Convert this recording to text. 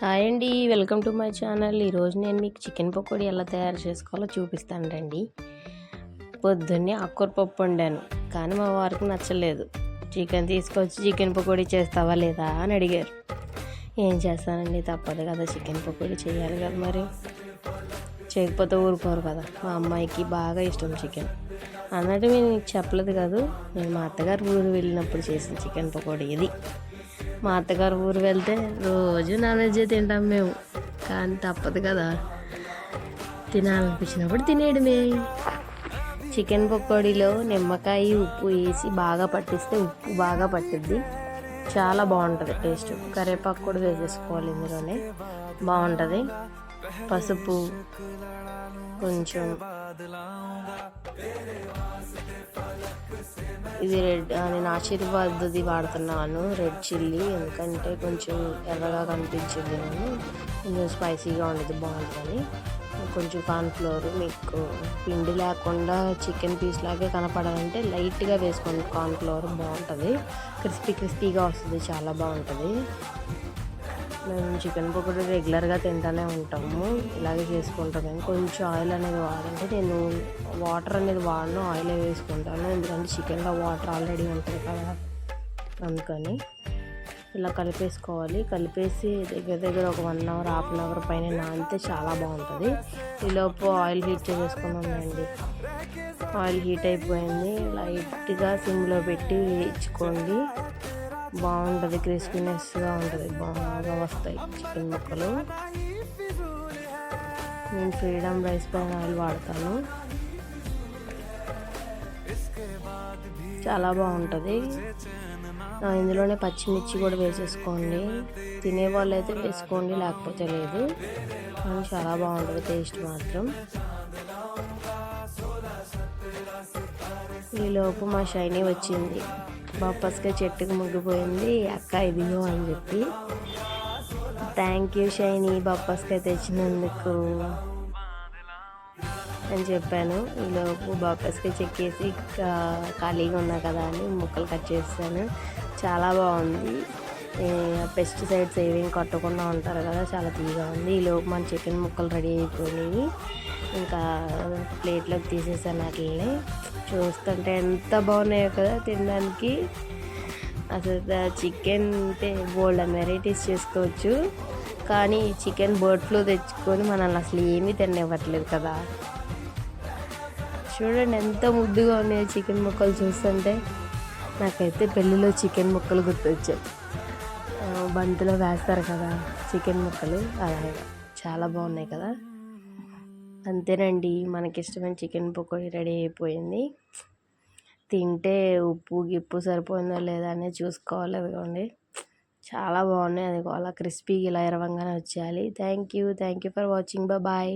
Hi అండి welcome to my channel. ఈరోజు నేను మీకు చికెన్ పకోడీ ఎలా తయారు చేసుకోవాలో చూపిస్తాను రండి. పొద్దున్నే ఆకుకూర పప్పు వండాను కానీ మా వారికి నచ్చలేదు. చికెన్ తీసుకొచ్చి చికెన్ పకోడీ చేస్తావా లేదా అని అడిగారు. ఏం చేస్తానండి తప్పదు కదా చికెన్ పకోడీ చేయాలి కదా మరి. చేయకపోతే ఊరుకోరు కదా మా అమ్మాయికి బాగా ఇష్టం చికెన్. అన్నట్టు నేను చెప్పలేదు కాదు నేను మా అత్తగారు ఊరు వెళ్ళినప్పుడు చేసిన చికెన్ పకోడీ ఇది. మా అత్తగారు ఊరు వెళ్తే రోజు నాన్ వెజ్ తింటాం మేము. కానీ తప్పదు కదా. తినాలనిపించినప్పుడు తినేయడమే. చికెన్ పకోడీలో నిమ్మకాయ ఉప్పు వేసి బాగా పట్టిస్తే ఉప్పు బాగా పట్టిద్ది. చాలా బాగుంటుంది టేస్ట్. కరివేపాకు కూడా వేసేసుకోవాలి ఇందులోనే. బాగుంటుంది. పసుపు కొంచెం ఇది రెడ్ నేను ఆశీర్వాద్ది వాడుతున్నాను. రెడ్ చిల్లీ ఎందుకంటే కొంచెం ఎర్రగా కనిపించింది నేను కొంచెం స్పైసీగా ఉండేది బాగుంటుంది కొంచెం కార్న్ఫ్లోర్ మీకు పిండి లేకుండా చికెన్ పీస్ లాగే కనపడాలంటే లైట్గా వేసుకోండి. కార్న్ఫ్లోర్ బాగుంటుంది. క్రిస్పీ క్రిస్పీగా వస్తుంది చాలా బాగుంటుంది. మేము చికెన్ పకోడీ రెగ్యులర్గా తింటూనే ఉంటాము. ఇలాగే చేసుకుంటాము కొంచెం ఆయిల్ అనేది వాడంటే నేను వాటర్ అనేది వాడను ఆయిల్ వేసుకుంటాను. ఎందుకంటే చికెన్లో వాటర్ ఆల్రెడీ ఉంటుంది కదా అందుకని ఇలా కలిపేసుకోవాలి. కలిపేసి దగ్గర దగ్గర ఒక one hour half an hour పైన నానితే చాలా బాగుంటుంది. ఈలోపు ఆయిల్ హీట్ చేసేసుకున్నామండి. ఆయిల్ హీట్ అయిపోయింది. లైట్గా సిమ్లో పెట్టి వేయించుకోండి. బాగుంటుంది క్రిస్పీనెస్గా ఉంటుంది. బాగా వస్తాయి చికెన్ ముక్కలు. నేను ఫ్రీడమ్ రైస్ పైన ఆయిల్ వాడతాను. చాలా బాగుంటుంది. ఇందులోనే పచ్చిమిర్చి కూడా వేసేసుకోండి. తినే వాళ్ళు అయితే వేసుకోండి లేకపోతే లేదు. కానీ చాలా బాగుంటుంది టేస్ట్ మాత్రం. ఈలోపు మా షైనీ వచ్చింది. బాపస్గా చెట్టుకు ముగ్గిపోయింది. అక్క ఇదిగో అని చెప్పి థ్యాంక్ యూ షైని బాపస్కాయ తెచ్చినందుకు అని చెప్పాను. ఈలోపు బాపస్కాయ చెక్కేసి ఖాళీగా ఉన్నా కదా అని ముక్కలు కట్ చేస్తాను చాలా బాగుంది. పెస్టిసైడ్స్ ఏమేమి కట్టకుండా ఉంటారు కదా చాలా తీగా ఉంది. ఈలోపు మన చికెన్ ముక్కలు రెడీ అయిపోయినాయి. ఇంకా ప్లేట్లోకి తీసేసాను వాటిని చూస్తుంటే ఎంత బాగున్నాయో కదా తినడానికి. అసలు చికెన్ అంటే బోల్డ్ వెరైటీస్ చేసుకోవచ్చు. కానీ చికెన్ బర్డ్ ఫ్లూ తెచ్చుకొని మనల్ని అసలు ఏమీ తిననివ్వట్లేదు కదా. చూడండి ఎంత ముద్దుగా ఉన్నాయో చికెన్ ముక్కలు చూస్తుంటే. నాకైతే పెళ్ళిలో చికెన్ ముక్కలు గుర్తొచ్చాయి. బంతిలో వేస్తారు కదా చికెన్ ముక్కలు అలాగే చాలా బాగున్నాయి కదా. అంతేనండి మనకిష్టమైన చికెన్ పకోడీ రెడీ అయిపోయింది. తింటే ఉప్పు గిప్పు సరిపోయిందో లేదా అనేది చూసుకోవాలి అదిగోండి. చాలా బాగున్నాయి అది అలా క్రిస్పీగా ఇలా ఇరవంగానే వచ్చేయాలి. Thank you thank you for watching bye